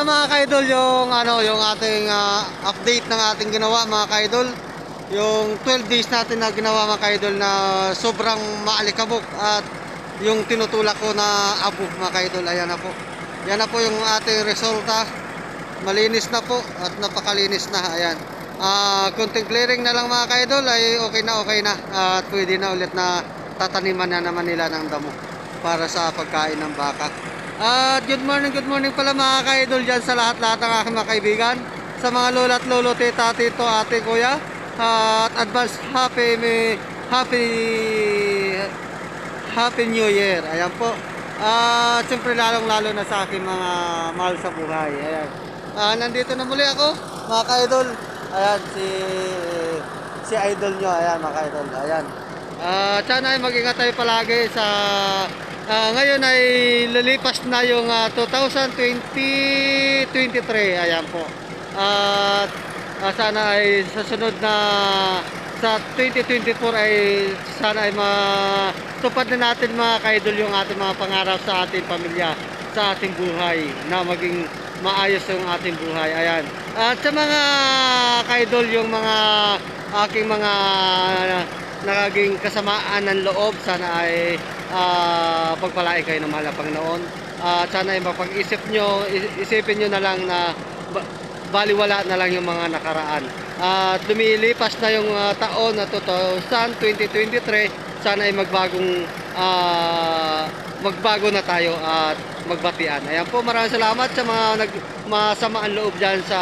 na mga kaidol yung ano yung ating ah, update ng ating ginawa mga kaidol. Yung 12 days natin na ginawa mga kaidol na sobrang maalikabok at yung tinutulak ko na abo mga kaidol. Ayan na po. Yan na po yung ating resulta. Malinis na po at napakalinis na. Ayan. Ah, konting clearing na lang mga kaidol ay okay na okay na at pwede na ulit na tataniman na naman nila ng damo para sa pagkain ng baka. At good morning, good morning pala mga ka-idol dyan sa lahat-lahat ng aking mga kaibigan. Sa mga lola at lolo, tita, tito, ate, kuya. At advance happy, may- happy, happy new year. Ayan po. At siyempre lalong-lalo na sa aking mga mahal sa buhay. Ayan. Ah, nandito na muli ako, mga ka-idol. Ayan, si si idol nyo. Ayan, mga ka-idol. Ayan. Ah, sana ay mag-ingat tayo palagi sa ah, ngayon ay lilipas na yung ah, 2020-23. Ayan po. At ah, sana ay sa sunod na sa 2024 ay sana ay matupad na natin mga kaidol yung ating mga pangarap sa ating pamilya, sa ating buhay na maging maayos yung ating buhay. Ayan. At sa mga kaidol yung mga aking mga naging kasamaan ng loob sana ay ah, pagpalain kayo ng mahal na Panginoon. At sana ay mapag-isip nyo isipin nyo na lang na ba- baliwala na lang yung mga nakaraan. At lumilipas na yung ah, taon na 2023 sana ay magbagong ah, magbago na tayo at magbatian ayan po maraming salamat sa mga nag masamaan loob dyan sa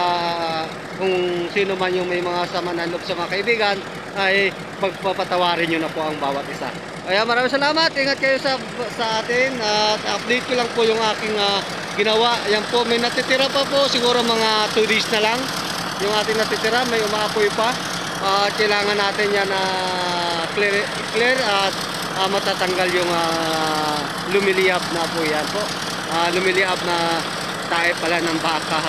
kung sino man yung may mga samaan loob sa mga kaibigan ay pagpapatawarin nyo na po ang bawat isa. Kaya maraming salamat. Ingat kayo sa, sa atin. At update ko lang po yung aking ah, ginawa. Yan po, may natitira pa po. Siguro mga 2 days na lang. Yung ating natitira, may umaapoy pa. At kailangan natin yan na clear, clear at ah, matatanggal yung uh, lumiliyap na po yan po. Ah, lumiliyap na tae pala ng baka.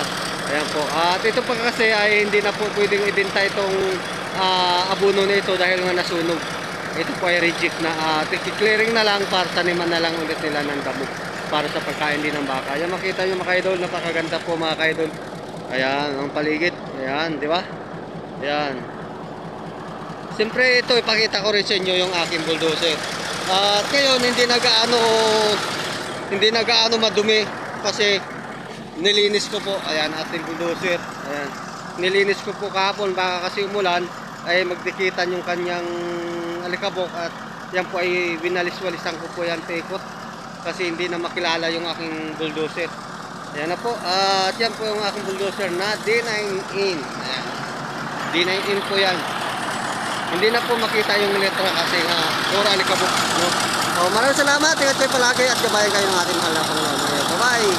Ayan po. At ito pa kasi ay hindi na po pwedeng ibenta itong ah, abono na ito dahil nga nasunog. Ito po ay reject na at clearing na lang para taniman na lang ulit nila ng damo para sa pagkain din ng baka. Ayan makita nyo mga kaidol, napakaganda po mga kaidol. Ayan, ang paligid. Ayan, di ba? Ayan. Siyempre ito ipakita ko rin sa inyo yung aking bulldozer. At ngayon hindi na gaano hindi na gaano madumi kasi nilinis ko po. Ayan ating bulldozer. Ayan. Nilinis ko po kahapon baka kasi umulan ay magdikitan yung kanyang alikabok at yan po ay winalis-walisan ko po yan tekot kasi hindi na makilala yung aking bulldozer. Ayan na po. At yan po yung aking bulldozer na D9in. Ayan. D9in po yan. Hindi na po makita yung letra kasi nga puro alikabok. No? So, maraming salamat. Ingat kayo palagi at gabayan kayo ng ating mahal na Panginoon. Bye-bye.